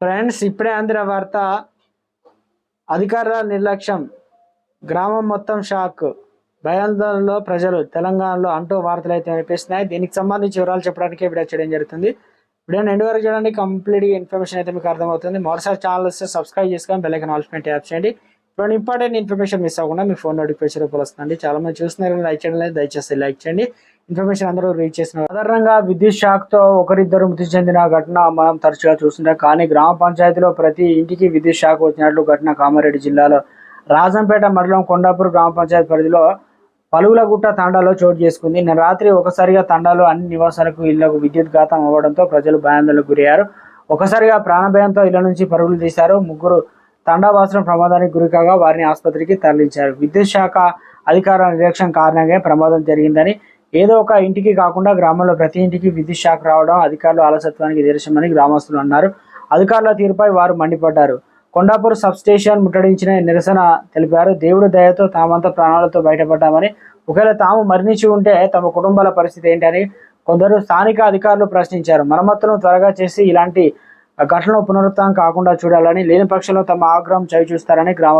Friends ఇప్పుడే అందిన వార్త అధికారుల నిర్లక్ష్యం గ్రామం మొత్తం షాక్. భయాందోళనలో ప్రజలు తెలంగాణలో అంటూ వార్తలు అయితే వినిపిస్తున్నాయి. దీనికి సంబంధించి వివరాలు చెప్పడానికి వీడియో చేయడం జరుగుతుంది. వీడియో ఎండ్ వరకు చూడండి. కంప్లీట్గా ఇన్ఫర్మేషన్ అయితే మీకు అర్థమవుతుంది. మరోసారి ఛానల్ వస్తే సబ్స్క్రైబ్ చేసుకొని బెల్లైకన్ ఆల్స్మెంట్ యాప్ చేయండి. ఇప్పుడు ఇంపార్టెంట్ ఇన్ఫర్మేషన్ మిస్ అవ్వకుండా మీ ఫోన్ నోటిఫికేషన్ రూపాయలు వస్తుంది చాలా మంది చూస్తున్నారు లైక్ చేయడం దయచేసి లైక్ చేయండి. ఇన్ఫర్మేషన్ అందరూ రీచ్ చేసిన సాధారణంగా విద్యుత్ షాక్తో ఒకరిద్దరు మృతి చెందిన ఘటన మనం తరచుగా చూస్తుంటాం. కానీ గ్రామ పంచాయతీలో ప్రతి ఇంటికి విద్యుత్ షాక్ వచ్చినట్లు ఘటన కామారెడ్డి జిల్లాలో. రాజంపేట మండలం కొండాపూర్ గ్రామ పంచాయతీ పరిధిలో పలుగులగుట్ట తండాలో చోటు చేసుకుంది. నిన్న రాత్రి ఒకసారిగా తండాలో అన్ని నివాసాలకు ఇళ్ళకు విద్యుత్ ఘాతం అవ్వడంతో ప్రజలు భయాందోళనకు గురయ్యారు. ఒకసారిగా ప్రాణభయంతో ఇళ్ళ నుంచి పరుగులు తీశారు. ముగ్గురు తండావాసులు ప్రమాదానికి గురికాగా వారిని ఆసుపత్రికి తరలించారు. విద్యుత్ శాఖ అధికారుల నిర్లక్ష్యం కారణంగా ప్రమాదం జరిగిందని ఏదో ఒక ఇంటికి కాకుండా గ్రామంలో ప్రతి ఇంటికి విద్యుత్ శాఖ రావడం అధికారులు అలసత్వానికి నిదర్శనమని గ్రామస్తులు అన్నారు. అధికారుల తీరుపై వారు మండిపడ్డారు. కొండాపూర్ సబ్ స్టేషన్ ముట్టడించిన నిరసన తెలిపారు. దేవుడి దయతో తామంతా ప్రాణాలతో బయటపడ్డామని ఒకవేళ తాము మరణించి ఉంటే తమ కుటుంబాల పరిస్థితి ఏంటని కొందరు స్థానిక అధికారులు ప్రశ్నించారు. మరమ్మతులను త్వరగా చేసి ఇలాంటి ఘటనలో పునరుత్నం కాకుండా చూడాలని లేని పక్షంలో తమ ఆగ్రహం చవి చూస్తారని గ్రామ